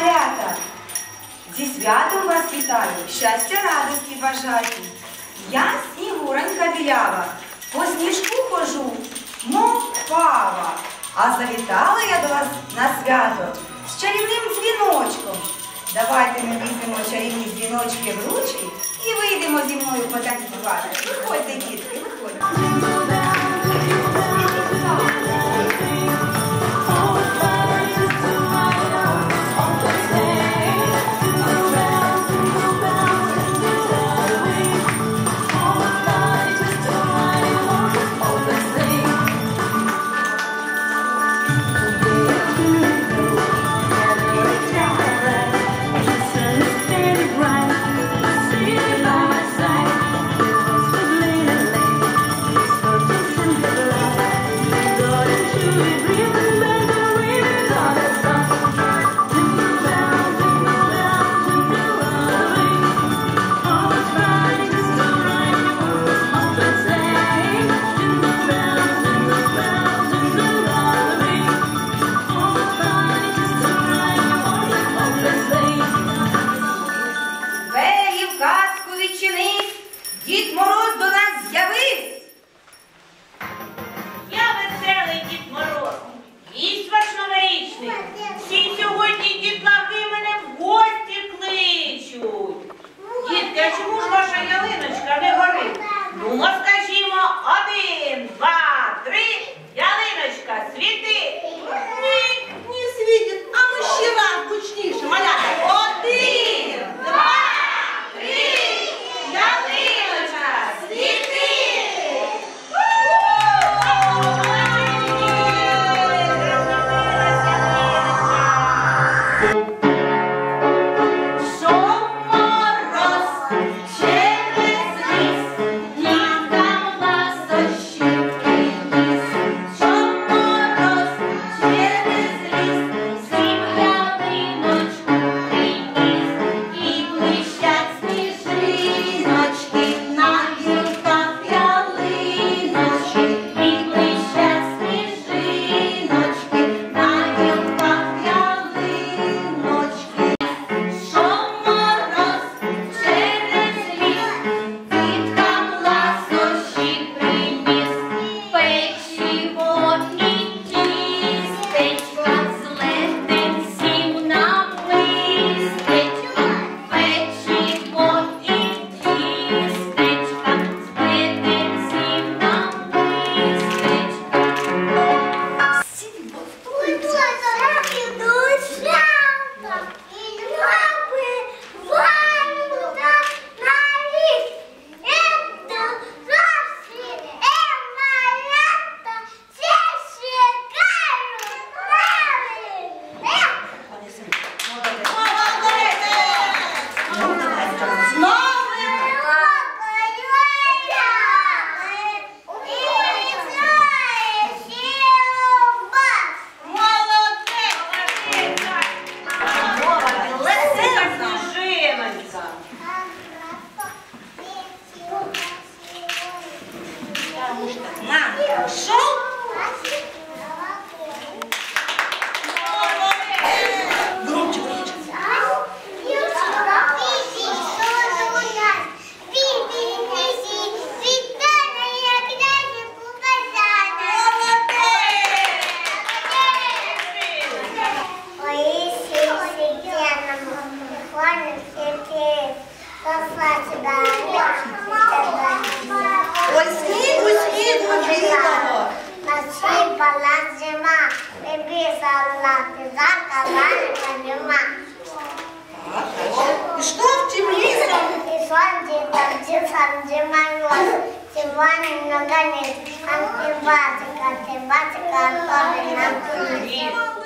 малята! Зі святом вас вітаю, щастя, радості бажаю. Я Снігуронька білява, по сніжку хожу, мов пава. А завітала я до вас на свято з чарівним дзвіночком. Давайте ми візьмемо чарівні дзвіночки в ручки і вийдемо зі мною потанцювати. Виходьте, дітки, виходьте. Ой, сніг, ой, И что в темнице? И сонди, там тисан, димайос, тимани много нет, антибатика, антибатика, антони, антони.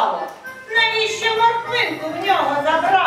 забрали? Навіщо морквинку в нього забрали?